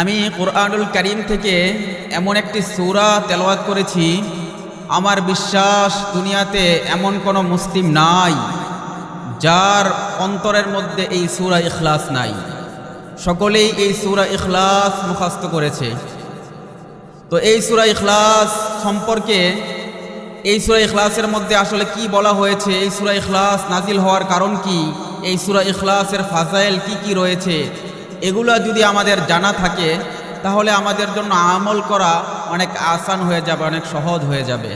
আমি কোরআনুল করিম থেকে এমন একটি সূরা তেলাওয়াত করেছি, আমার বিশ্বাস দুনিয়াতে এমন কোনো মুসলিম নাই যার অন্তরের মধ্যে এই সূরা ইখলাস নাই। সকলেই এই সূরা ইখলাস মুখস্থ করেছে। তো এই সূরা ইখলাস সম্পর্কে, এই সূরা ইখলাসের মধ্যে আসলে কি বলা হয়েছে, এই সূরা ইখলাস নাজিল হওয়ার কারণ কি, এই সুরা ইখলাসের ফাজাইল কি কি রয়েছে এগুলো যদি আমাদের জানা থাকে, তাহলে আমাদের জন্য আমল করা অনেক আসান হয়ে যাবে, অনেক সহজ হয়ে যাবে।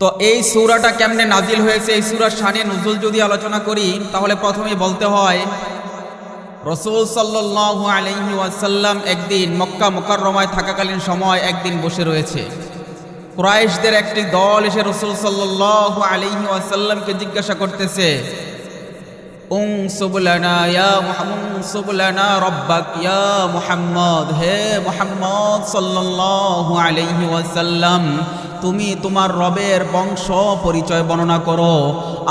তো এই সুরাটা কেমনে নাজিল হয়েছে? এই সূরার শানে নজুল যদি আলোচনা করি, তাহলে প্রথমে বলতে হয়, রসুল সাল্লাল্লাহু আলাইহি ওয়াসাল্লাম একদিন মক্কা মোকাররমায় থাকাকালীন সময় একদিন বসে রয়েছে। কুরাইশদের একটি দল এসে রসুল সাল্লাল্লাহু আলাইহি ওয়াসাল্লামকে জিজ্ঞাসা করতেছে উং সুবলানা ইয়া মুহাম্মদ সুবলানা রব্বাক ইয়া মুহাম্মদ হে মুহাম্মদ সাল্লাল্লাহু আলাইহি ওয়াসাল্লাম তুমি তোমার রবের বংশ পরিচয় বর্ণনা করো।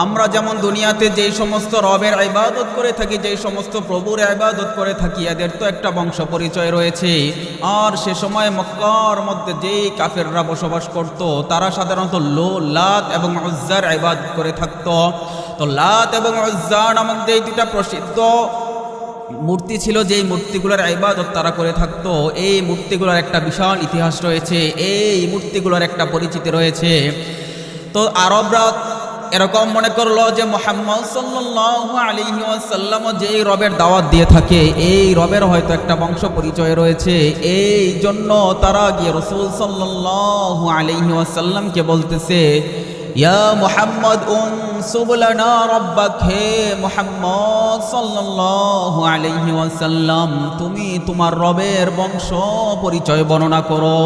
আমরা যেমন দুনিয়াতে যেই সমস্ত রবের ইবাদত করে থাকি, যেই সমস্ত প্রভুর ইবাদত করে থাকি, এদের তো একটা বংশ পরিচয় রয়েছে। আর সে সময় মক্কার মধ্যে যেই কাফেররা বসবাস করত, তারা সাধারণত লো, লাত এবং উজ্জার ইবাদত করে থাকতো। তো লাত এবং উজ্জা নামক যে দুটা প্রসিদ্ধ মূর্তি ছিল যেই মূর্তিগুলোর ইবাদত তারা করে থাকতো, এই মূর্তিগুলোর একটা বিশাল ইতিহাস রয়েছে, এই মূর্তিগুলোর একটা পরিচিতি রয়েছে। তো আরবরা এরকম মনে করল যে মোহাম্মদ সাল্লাল্লাহু আলাইহি ওয়াসাল্লাম যেই রবের দাওয়াত দিয়ে থাকে, এই রবের হয়তো একটা বংশ পরিচয় রয়েছে। এই জন্য তারা গিয়ে রসুল সাল্লাল্লাহু আলাইহি ওয়াসাল্লামকে বলতেছে ইয়া উম তুমি তোমার রবের বংশ পরিচয় বর্ণনা করো।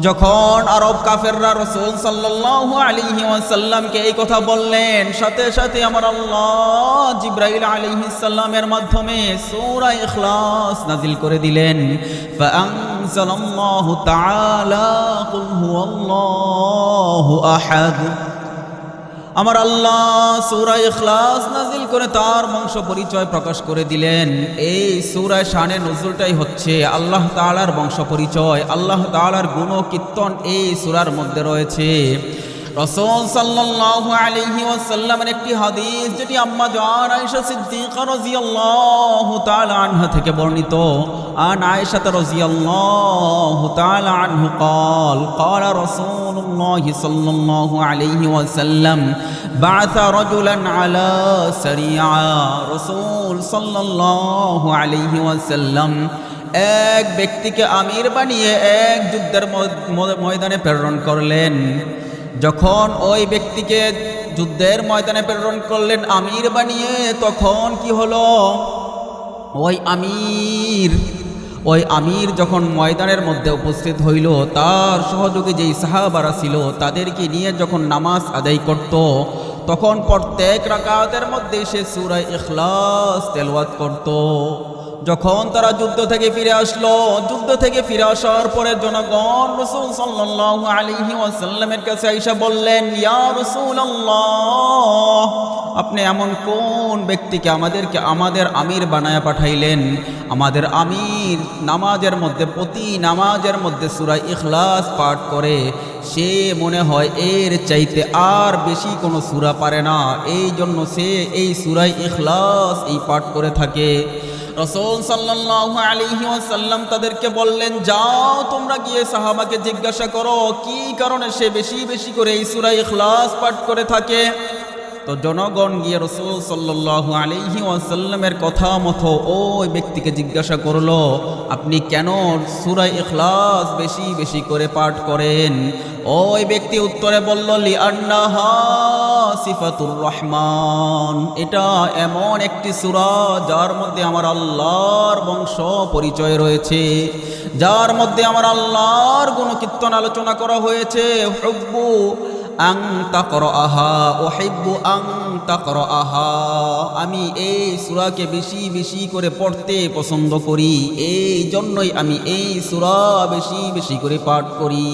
যখন আরব কাফেররা রসুল সাল্লাল্লাহু আলাইহি ওয়াসাল্লামকে এই কথা বললেন, সাথে সাথে আমার আল্লাহ জিব্রাইল আলাইহিস সালামের মাধ্যমে সূরা ইখলাস নাজিল করে দিলেন। ফাআনজালাল্লাহু قل هو الله أحد. আমার আল্লাহ সুরা ইখলাস নাজিল করে তার বংশ পরিচয় প্রকাশ করে দিলেন। এই সুরায় শানে নজরুলটাই হচ্ছে আল্লাহ তালার বংশ পরিচয়, আল্লাহ তালার গুণ কীর্তন এই সুরার মধ্যে রয়েছে। রসুল সাল্লাল্লাহু আলাইহি ওয়াসাল্লামের একটি হাদিস যেটি আম্মা জান আয়েশা সিদ্দিকা রাদিয়াল্লাহু তাআলা আনহা থেকে বর্ণিত আন আয়েশা রাদিয়াল্লাহু তাআলা আনহু قال قال رسول الله صلى الله عليه وسلم بعث رجلا على سريعة رسول صلى الله عليه وسلم এক ব্যক্তিকে আমির বানিয়ে এক যুদ্ধের ম- ময়দানে প্রেরণ করলেন যখন ওই ব্যক্তিকে যুদ্ধের ময়দানে প্রেরণ করলেন আমির বানিয়ে, তখন কি হলো? ওই আমির ওই আমির যখন ময়দানের মধ্যে উপস্থিত হইল, তার সহযোগী যেই সাহাবারা ছিল, তাদেরকে নিয়ে যখন নামাজ আদায় করত, তখন প্রত্যেক রাকাতের মধ্যে সে সুরাই ইখলাস তেলওয়াত করত। যখন তারা যুদ্ধ থেকে ফিরে আসলো, যুদ্ধ থেকে ফিরে আসার পরে জনগণ রসুল সাল্লাল্লাহু আলাইহি ওয়াসাল্লামের কাছে আইসা বললেন, ইয়া রাসূলুল্লাহ, আপনি এমন কোন ব্যক্তিকে আমাদেরকে, আমাদের আমির বানায় পাঠাইলেন? আমাদের আমির নামাজের মধ্যে, প্রতি নামাজের মধ্যে সূরা ইখলাস পাঠ করে, সে মনে হয় এর চাইতে আর বেশি কোনো সূরা পারে না। এই জন্য সে এই সুরাই ইখলাস এই পাঠ করে থাকে। রসুল সাল্লাল্লাহু আলাইহি ওয়াসাল্লাম তাদেরকে বললেন, যাও, তোমরা গিয়ে সাহাবাকে জিজ্ঞাসা করো, কি কারণে সে বেশি বেশি করে এই সূরা ইখলাস পাঠ করে থাকে? তো জনগণ গিয়ে রসুল সাল্লাল্লাহু আলাইহি ওয়াসাল্লামের কথা মতো ওই ব্যক্তিকে জিজ্ঞাসা করল, আপনি কেন সূরা ইখলাস বেশি বেশি করে পাঠ করেন? ওই ব্যক্তি উত্তরে বলল লি আন্নাহা সিফাতুর রহমান। এটা এমন একটি সূরা যার মধ্যে আমার আল্লাহর বংশ পরিচয় রয়েছে, যার মধ্যে আমার আল্লাহর গুণকীর্তন আলোচনা করা হয়েছে। হুব্বু আং তাকর আহা ও হেব্বু আং তাকর আহা আমি এই সুরাকে বেশি বেশি করে পড়তে পছন্দ করি এই জন্যই আমি এই সুরা বেশি বেশি করে পাঠ করি।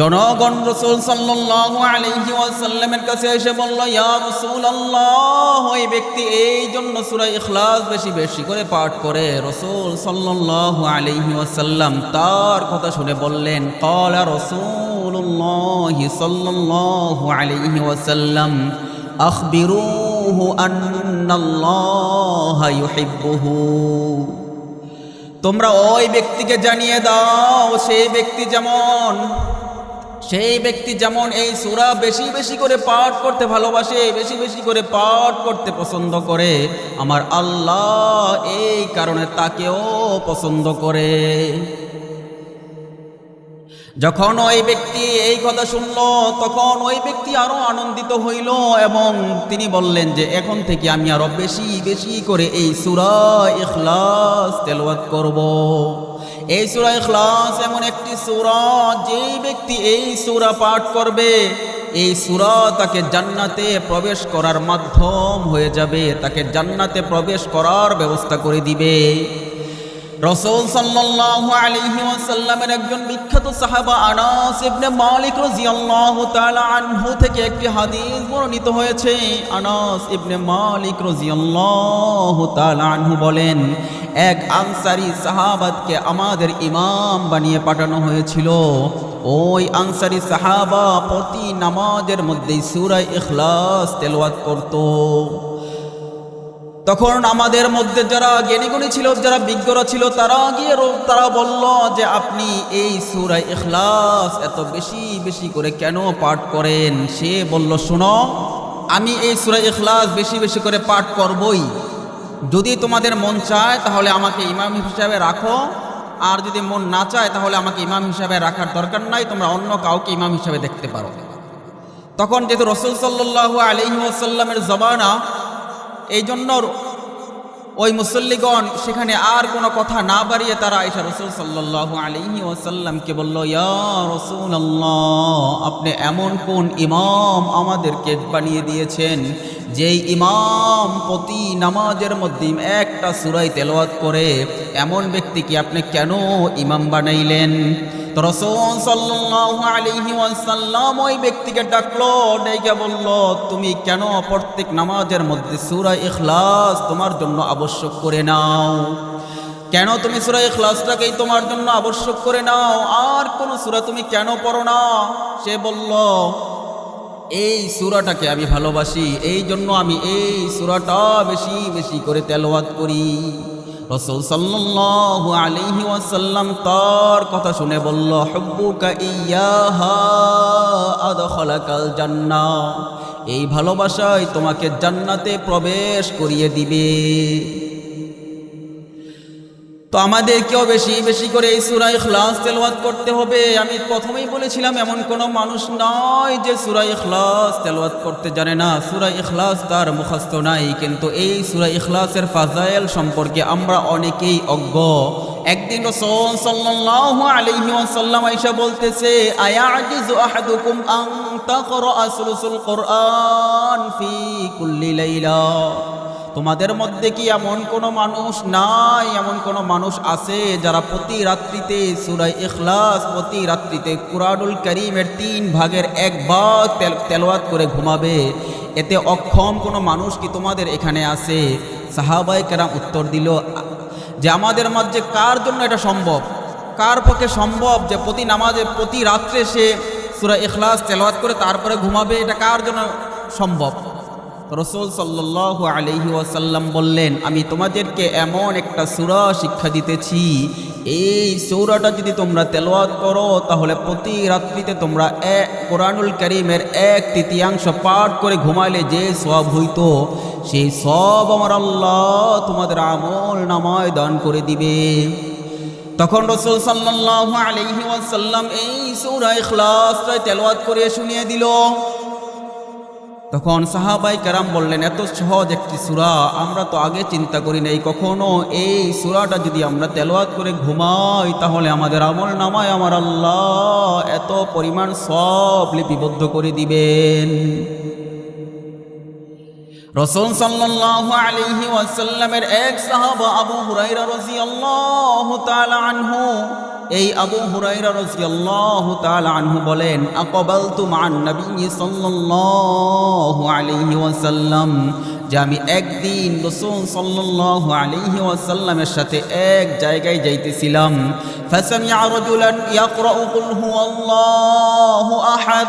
জনগণ রসুল সাল্লাল্লাহু আলাইহি ওয়াসাল্লামের কাছে এসে বলল, ইয়া রাসূলুল্লাহ, ওই ব্যক্তি এই জন্য সূরা ইখলাস বেশি বেশি করে পাঠ করে। রসুল সাল্লাল্লাহু আলাইহি ওয়াসাল্লাম তার কথা শুনে বললেন, ক্বালা রাসূলুল্লাহ সাল্লাল্লাহু আলাইহি ওয়াসাল্লাম, আখবিরুহু আন্নাল্লাহা ইউহিব্বুহু। তোমরা ওই ব্যক্তিকে জানিয়ে দাও, সেই ব্যক্তি যেমন সেই ব্যক্তি যেমন এই সূরা বেশি বেশি করে পাঠ করতে ভালোবাসে, বেশি বেশি করে পাঠ করতে পছন্দ করে, আমার আল্লাহ এই কারণে তাকেও পছন্দ করে। যখন ওই ব্যক্তি এই কথা শুনল, তখন ওই ব্যক্তি আরও আনন্দিত হইল এবং তিনি বললেন যে, এখন থেকে আমি আরও বেশি বেশি করে এই সূরা ইখলাস তেলাওয়াত করব। এই সুরা ইখলাস এমন একটি সুরা, যেই ব্যক্তি এই সুরা পাঠ করবে, এই সুরা তাকে জান্নাতে প্রবেশ করার মাধ্যম হয়ে যাবে, তাকে জান্নাতে প্রবেশ করার ব্যবস্থা করে দিবে। রসুল সাল্লাল্লাহু আলাইহি ওয়াসাল্লামের একজন বিখ্যাত সাহাবা আনাস ইবনে মালিক রাদিয়াল্লাহু তাআলা আনহু থেকে একটি হাদিস বর্ণিত হয়েছে। আনাস ইবনে মালিক রাদিয়াল্লাহু তাআলা আনহু বলেন, এক আনসারী সাহাবাতকে আমাদের ইমাম বানিয়ে পাঠানো হয়েছিল। ওই আনসারী সাহাবা প্রতি নামাজের মধ্যেই সূরা ইখলাস তেলাওয়াত করতো। তখন আমাদের মধ্যে যারা জ্ঞানীগুণী ছিল, যারা বিজ্ঞরা ছিল, তারা গিয়ে তারা বলল যে আপনি এই সুরাই ইখলাস এত বেশি বেশি করে কেন পাঠ করেন? সে বলল, শোনো, আমি এই সুরাই ইখলাস বেশি বেশি করে পাঠ করবই। যদি তোমাদের মন চায়, তাহলে আমাকে ইমাম হিসাবে রাখো। আর যদি মন না চায়, তাহলে আমাকে ইমাম হিসাবে রাখার দরকার নাই। তোমরা অন্য কাউকে ইমাম হিসাবে দেখতে পারো। তখন যেহেতু রসুল সাল্লাল্লাহু আলাইহি ওয়াসাল্লামের জবানা এই জন্য ওই মুসল্লিগণ সেখানে আর কোনো কথা না বাড়িয়ে তারা আয়সা রসুল সাল্লাহ আলী ওসাল্লামকে বলল, ইয়া রসুল আপনি এমন কোন ইমাম আমাদেরকে বানিয়ে দিয়েছেন যেই ইমাম প্রতি নামাজের মধ্যে একটা সুরাই তেলাওয়াত করে, এমন ব্যক্তিকে আপনি কেন ইমাম বানাইলেন? ওই ব্যক্তিকে বলল, তুমি কেন প্রত্যেক নামাজের মধ্যে তোমার জন্য আবশ্যক করে নাও? কেন তুমি সূরা ইখলাসটাকেই তোমার জন্য আবশ্যক করে নাও? আর কোন সূরা তুমি কেন পড়ো না? সে বলল এই সুরাটাকে আমি ভালোবাসি, এই জন্য আমি এই সূরাটা বেশি বেশি করে তেলাওয়াত করি। রসুল সাল্লাল্লাহু আলাইহি ওয়াসাল্লাম তার কথা শুনে বলল, হুব্বুকা ইয়াহা আদখালাকাল জান্নাহ এই ভালোবাসায় তোমাকে জান্নাতে প্রবেশ করিয়ে দিবে। তো আমাদেরকেও বেশি বেশি করে এই সুরা ইখলাস তেলাওয়াত করতে হবে। আমি প্রথমেই বলেছিলাম, এমন কোনো মানুষ নয় যে সুরা ইখলাস তেলাওয়াত করতে জানে না। সুরা ইখলাস তার মুখস্থ নাই, কিন্তু এই সুরা ইখলাসের ফাজাইল সম্পর্কে আমরা অনেকেই অজ্ঞ। একদিন রাসূল সাল্লাল্লাহু আলাইহি ওয়াসাল্লাম বলতেছে, আয়াজিজু আহাদুকুম আন ফি কুল্লি লাইলা? তোমাদের মধ্যে কি এমন কোনো মানুষ নাই, এমন কোনো মানুষ আছে যারা প্রতি রাত্রিতে সুরাই এখলাস প্রতি রাত্রিতে কুরআনুল করিমের তিন ভাগের এক ভাগ তেল- তেলাওয়াত করে ঘুমাবে? এতে অক্ষম কোনো মানুষ কি তোমাদের এখানে আছে? সাহাবাই কেরাম উত্তর দিল, যে আমাদের মাঝে কার জন্য এটা সম্ভব? কার পক্ষে সম্ভব যে প্রতি নামাজে, প্রতি রাত্রে সে সুরা এখলাস তেলাওয়াত করে তারপরে ঘুমাবে? এটা কার জন্য সম্ভব? রসুল সাল্লাহ আলহি ওয়াসাল্লাম বললেন, আমি তোমাদেরকে এমন একটা সুরা শিক্ষা দিতেছি, এই সৌরাটা যদি তোমরা তেলাওয়াত করো, তাহলে প্রতি রাত্রিতে তোমরা এক, কোরআনুল করিমের এক তৃতীয়াংশ পাঠ করে ঘুমাইলে যে সব হইতো, সেই সব আমার আল্লাহ তোমাদের আমল নামায় দান করে দিবে। তখন রসুল সাল্লাহ আলহি ওয়াসাল্লাম এই সৌরা ইখলাসটাই তেলাওয়াত করে শুনিয়ে দিল। তখন সাহাবাই কারাম বললেন, এত সহজ একটি সুরা, আমরা তো আগে চিন্তা করি নাই। কখনো এই সুরাটা যদি আমরা তেলাওয়াত করে ঘুমাই, তাহলে আমাদের আমল নামায় আমার আল্লাহ এত পরিমাণ সব লিপিবদ্ধ করে দিবেন। রসুল সাল্লাল্লাহু আলাইহি ওয়াসাল্লামের এক সাহাবা আবু হুরাইরা রাদিয়াল্লাহু তাআলা আনহু এই আবু হুরাইরা রাদিয়াল্লাহু তাআলা আনহু বলেন, আকবালতু মান নবী সাল্লাল্লাহু আলাইহি ওয়াসাল্লাম, যে আমি একদিন রাসূল সাল্লাল্লাহু আলিহি ওয়াসাল্লামের সাথে এক জায়গায় যাইতেছিলাম। ফাসামিআ রাজুলান ইয়াকরাউ কুল হুয়াল্লাহু আহাদ।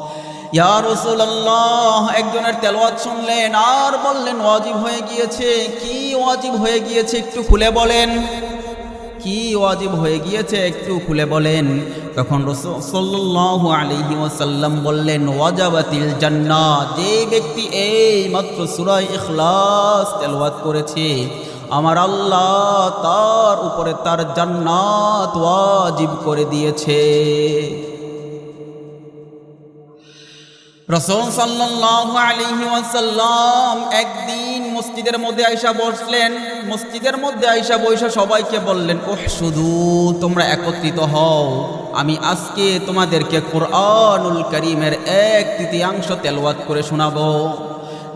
একজনের তেলাওয়াত শুনলেন আর বললেন, ওয়াজিব হয়ে গিয়েছে। কি ওয়াজিব হয়ে গিয়েছে একটু খুলে বলেন। কি ওয়াজিব হয়ে গিয়েছে একটু খুলে বলেন। তখন রাসূল সাল্লাল্লাহু আলাইহি ওয়াসাল্লাম বললেন, ওয়াজাবাতিল জান্নাহ যে ব্যক্তি এই মাত্র সূরা ইখলাস তেলাওয়াত করেছে, আমার আল্লাহ তার উপরে তার জান্নাত ওয়াজিব করে দিয়েছে। রসুল সাল্লাল্লাহু আলাইহি ওয়াসাল্লাম একদিন মসজিদের মধ্যে আইসা বসলেন। মসজিদের মধ্যে আইসা বৈশা সবাইকে বললেন ওহ শুধু তোমরা একত্রিত হও। আমি আজকে তোমাদেরকে কোরআনুল করিমের এক তৃতীয়াংশ তেলওয়াত করে শোনাবো।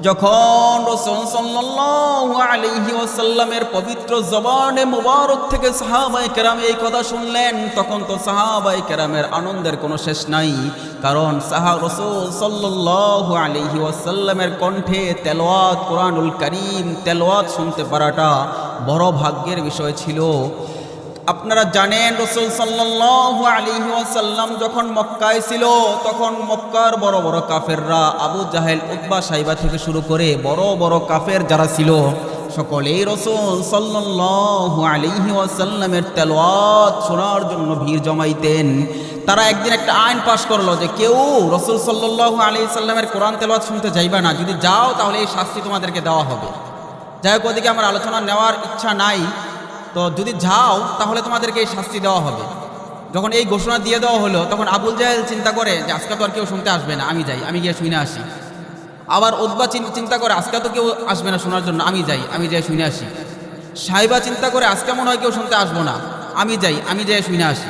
যখন রসুল সাল্লাল্লাহু আলাইহি ওয়াসাল্লামের পবিত্র জবানে মুবারক থেকে সাহাবাই কেরাম এই কথা শুনলেন, তখন তো সাহাবাই কেরামের আনন্দের কোনো শেষ নাই। কারণ সাহা রসুল সাল্লাল্লাহু আলাইহি ওয়াসাল্লামের কণ্ঠে তেলাওয়াত কোরআনুল করিম, তেলাওয়াত শুনতে পারাটা বড় ভাগ্যের বিষয় ছিল। আপনারা জানেন রসুল সাল্লাল্লাহু আলাইহি ওয়াসাল্লাম যখন মক্কায় ছিল, তখন মক্কার বড় বড় কাফেররা আবু জাহেল উতবা সাইবা থেকে শুরু করে বড় বড় কাফের যারা ছিল, সকলেই রসুল সাল্লাল্লাহু আলাইহি ওয়াসাল্লামের তেলোয়াত শোনার জন্য ভিড় জমাইতেন। তারা একদিন একটা আইন পাশ করল যে কেউ রসুল সাল্লাল্লাহু আলাইহি সাল্লামের কোরআন তেলাওয়াত শুনতে যাইবা না, যদি যাও তাহলে এই শাস্তি তোমাদেরকে দেওয়া হবে। যাই হোক, ওদিকে আমার আলোচনা নেওয়ার ইচ্ছা নাই। তো যদি যাও, তাহলে তোমাদেরকে এই শাস্তি দেওয়া হবে। যখন এই ঘোষণা দিয়ে দেওয়া হলো, তখন আবুল জাহেল চিন্তা করে যে, আজকে তো আর কেউ শুনতে আসবে না, আমি যাই, আমি গিয়ে শুনে আসি। আবার উদ্বা চিন্তা করে, আজকে তো কেউ আসবে না শোনার জন্য, আমি যাই আমি যাই শুনে আসি। সাহেবা চিন্তা করে, আজকে মনে হয় কেউ শুনতে আসব না, আমি যাই আমি যাই শুনে আসি।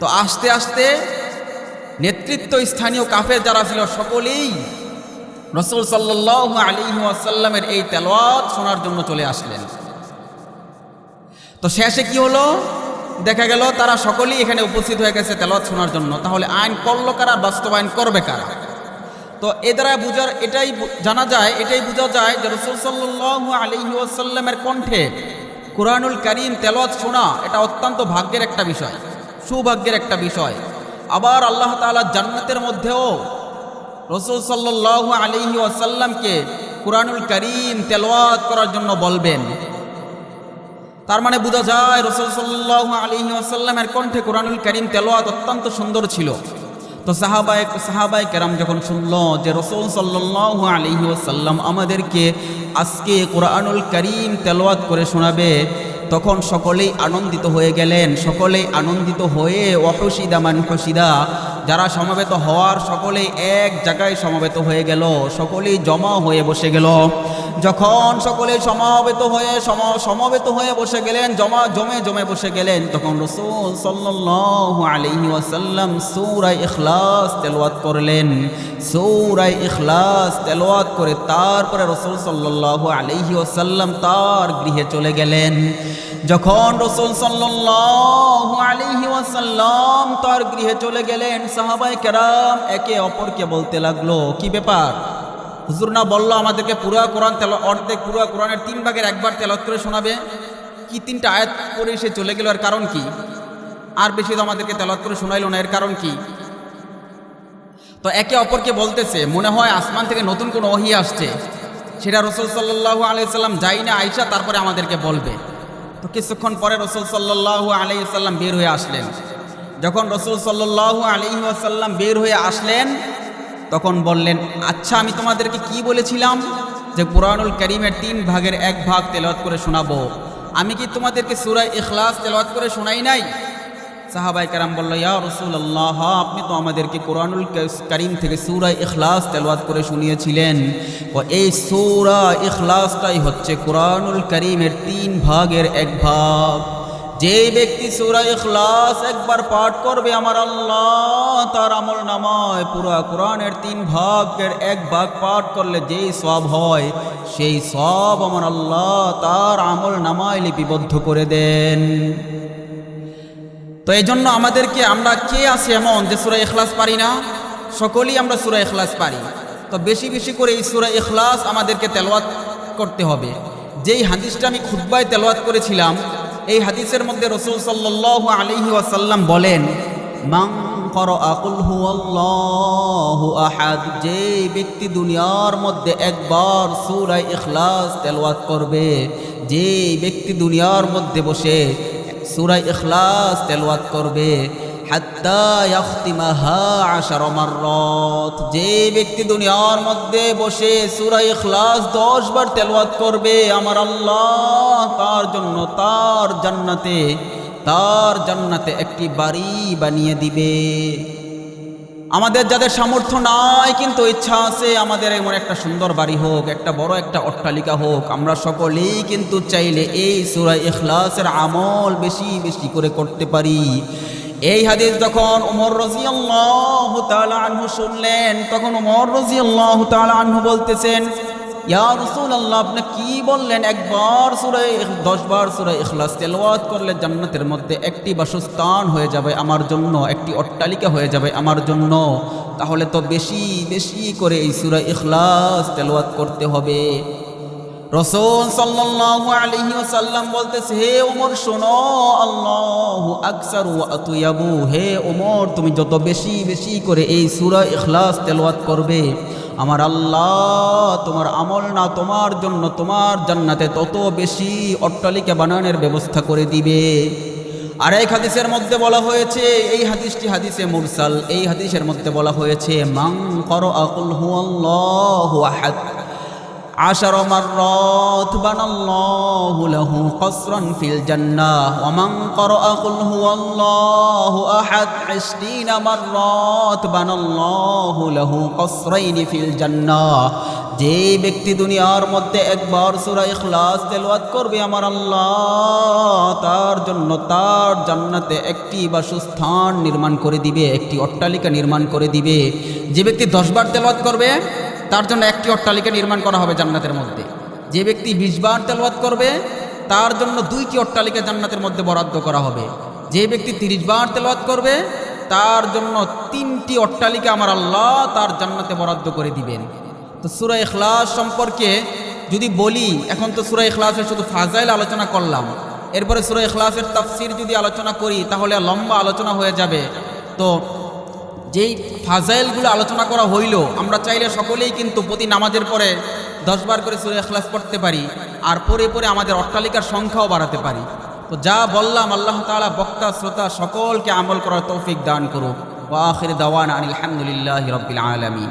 তো আস্তে আস্তে নেতৃত্ব স্থানীয় কাফের যারা ছিল, সকলেই রসুল সাল্লাহ আলী আসাল্লামের এই তেলোয়াত শোনার জন্য চলে আসলেন। তো শেষে কি হলো? দেখা গেল তারা সকলেই এখানে উপস্থিত হয়ে গেছে তেলাওয়াত শোনার জন্য। তাহলে আইন করল কারা? বাস্তবায়ন করবে কারা? তো এ দ্বারা বুঝার এটাই জানা যায়, এটাই বোঝা যায় যে রসুল সাল্লু আলহি আসাল্লামের কণ্ঠে কোরআনুল করিম তেলাওয়াত শোনা, এটা অত্যন্ত ভাগ্যের একটা বিষয়, সৌভাগ্যের একটা বিষয়। আবার আল্লাহ তাআলা জান্নাতের মধ্যেও রসুল সাল্লু আলহি আসাল্লামকে কোরআনুল করিম তেলাওয়াত করার জন্য বলবেন। তার মানে বোঝা যায় রসুল সাল্লাহ আলী আসাল্লামের কণ্ঠে কোরআনুল করিম তেলোয়াত অত্যন্ত সুন্দর ছিল। তো সাহাবাই সাহাবাই কেরাম যখন শুনল যে রসুল সাল্লাহ আলী আসাল্লাম আমাদেরকে আজকে কোরআনুল করিম তেলোয়াত করে শোনাবে, তখন সকলেই আনন্দিত হয়ে গেলেন, সকলেই আনন্দিত হয়ে অহসিদা মান হসিদা যারা সমবেত হওয়ার সকলেই এক জায়গায় সমবেত হয়ে গেল, সকলেই জমা হয়ে বসে গেল। যখন সকলে সমাবেত হয়ে, সম- সমবেত হয়ে বসে গেলেন, জমা, জমে জমে বসে গেলেন, তখন রসুল সাল্লাল্লাহু আলাইহি ওয়াসাল্লাম সূরা ইখলাস তেলাওয়াত করলেন। সূরা ইখলাস তেলাওয়াত করে তারপরে রসুল সাল্লাল্লাহু আলাইহি ওয়াসাল্লাম তার গৃহে চলে গেলেন। যখন রসুল সাল্লাল্লাহু আলাইহি ওয়াসাল্লাম তার গৃহে চলে গেলেন সাহাবাই কেরাম একে অপরকে বলতে লাগল, কি ব্যাপার? হুজুর না বলল আমাদেরকে পুরা কোরআন তেল, অর্ধেক পুরা কোরআনের তিন ভাগের একবার তেলত করে শোনাবে? কি তিনটা আয়াত করে সে চলে গেল, এর কারণ কি? আর বেশি তো আমাদেরকে তেলত করে শোনাইলো না, এর কারণ কি? তো একে অপরকে বলতেছে, মনে হয় আসমান থেকে নতুন কোনো ওহি আসছে। সেটা রসুল সাল্লাহ আলাইসাল্লাম যাই না আইসা তারপরে আমাদেরকে বলবে। তো কিছুক্ষণ পরে রসুল সাল্লাহ আলাইসাল্লাম বের হয়ে আসলেন। যখন রসুল সাল্লাহ আলাইসাল্লাম বের হয়ে আসলেন, তখন বললেন আচ্ছা আমি তোমাদেরকে কি বলেছিলাম যে পুরানুল করিমের তিন ভাগের এক ভাগ তেলওয়াত করে শোনাবো? আমি কি তোমাদেরকে সুরাই ইখলাস তেলওয়াত করে শোনাই নাই? সাহাবাই কারাম বলল, ইয়া রসুল আল্লাহ আপনি তো আমাদেরকে কোরআনুল করিম থেকে সুরা ইখলাস তেলওয়াত করে শুনিয়েছিলেন। এই সুরা ইখলাসটাই হচ্ছে কোরআনুল করিমের তিন ভাগের এক ভাগ। যে ব্যক্তি সুরা ইখলাস একবার পাঠ করবে আমার আল্লাহ, তার আমল নামায় পুরো কোরআনের তিন ভাগের এক ভাগ পাঠ করলে যেই সব হয়, সেই সব আমার আল্লাহ তার আমল নামায় লিপিবদ্ধ করে দেন। তো এই জন্য আমাদেরকে আমরা কে আছি এমন যে সুরা এখলাস পারি না? সকলেই আমরা সুরা এখলাস পারি। তো বেশি বেশি করে এই সুরা এখলাস আমাদেরকে তেলওয়াত করতে হবে। যেই হাদিসটা আমি খুদ্বায় তেলওয়াত করেছিলাম, এই হাদিসের মধ্যে রসুল সাল্লাহ আলহি ওয়াসাল্লাম বলেন মাং যে ব্যক্তি দুনিয়ার মধ্যে একবার সুরাই ইখলাস তেলওয়াত করবে, যে ব্যক্তি দুনিয়ার মধ্যে বসে সুরাই এখলাস তেলওয়াত করবে যে ব্যক্তি দুনিয়ার মধ্যে বসে সুরাই এখলাস দশ বার তেলওয়াত করবে, আমার আল্লাহ তার জন্য তার জান্নাতে তার জান্নাতে একটি বাড়ি বানিয়ে দিবে। আমাদের যাদের সামর্থ্য নাই, কিন্তু ইচ্ছা আছে, আমাদের এমন একটা সুন্দর বাড়ি হোক, একটা বড় একটা অট্টালিকা হোক, আমরা সকলেই কিন্তু চাইলে এই সুরাই এখলাসের আমল বেশি বেশি করে করতে পারি। এই হাদিস যখন উমর রাজিয়াল্লাহু তাআলা আনহু শুনলেন, তখন উমর রাজিয়াল্লাহু তাআলা আনহু বলতেছেন ইয়া আল্লাহ আপনি কি বললেন? একবার সূরা 10 বার সূরা ইখলাস তেলাওয়াত করলে জান্নাতের মধ্যে একটি বাসস্থান হয়ে যাবে আমার জন্য, একটি অট্টালিকা হয়ে যাবে আমার জন্য। তাহলে তো বেশি বেশি করে এই সুরাই ইখলাস তেলাওয়াত করতে হবে। রসুল সাল্লাল্লাহু আলাইহি ওয়াসাল্লাম বলতেছে, হে ওমর, শোনো, আল্লাহু আকসারু আতুয়াবু। হে ওমর, তুমি যত বেশি বেশি করে এই সূরা ইখলাস তেলাওয়াত করবে, আমার আল্লাহ তোমার আমল না তোমার জন্য তোমার জান্নাতে তত বেশি অট্টালিকা বানানোর ব্যবস্থা করে দিবে। আর এক হাদিসের মধ্যে বলা হয়েছে, এই হাদিসটি হাদিসে মুরসাল, এই হাদিসের মধ্যে বলা হয়েছে মাং কর আকুল হু আল্লাহু আহাদ। عشر مرات بنى الله له قصرا في الجنة ومن قرأ قل هو الله أحد عشرين مرات بنى الله له قصرين في الجنة যে ব্যক্তি দুনিয়ার মধ্যে একবার সূরা ইখলাস তেলাওয়াত করবে আমার আল্লাহ তার জন্য তার জান্নাতে একটি বাসস্থান নির্মাণ করে দিবে একটি অট্টালিকা নির্মাণ করে দিবে যে ব্যক্তি দশবার তেলাওয়াত করবে তার জন্য একটি অট্টালিকা নির্মাণ করা হবে জান্নাতের মধ্যে। যে ব্যক্তি বিশ বার তেলওয়াত করবে, তার জন্য দুইটি অট্টালিকা জান্নাতের মধ্যে বরাদ্দ করা হবে। যে ব্যক্তি তিরিশ বার তেলওয়াত করবে, তার জন্য তিনটি অট্টালিকা আমার আল্লাহ তার জান্নাতে বরাদ্দ করে দিবেন। তো সুরা ইখলাস সম্পর্কে যদি বলি, এখন তো সুরা এখলাসের শুধু ফাজাইল আলোচনা করলাম। এরপরে সুরা এখলাসের তাফসির যদি আলোচনা করি, তাহলে লম্বা আলোচনা হয়ে যাবে। তো যেই ফাজাইলগুলো আলোচনা করা হইল, আমরা চাইলে সকলেই কিন্তু প্রতি নামাজের পরে দশবার করে সুরে এখলাস পড়তে পারি, আর পরে পরে আমাদের অট্টালিকার সংখ্যাও বাড়াতে পারি। তো যা বললাম, আল্লাহ তালা বক্তা, শ্রোতা, সকলকে আমল করার তৌফিক দান করুক। ওয়া আখির দাওয়ানা আনিল হামদুলিল্লাহি রাব্বিল আলামিন।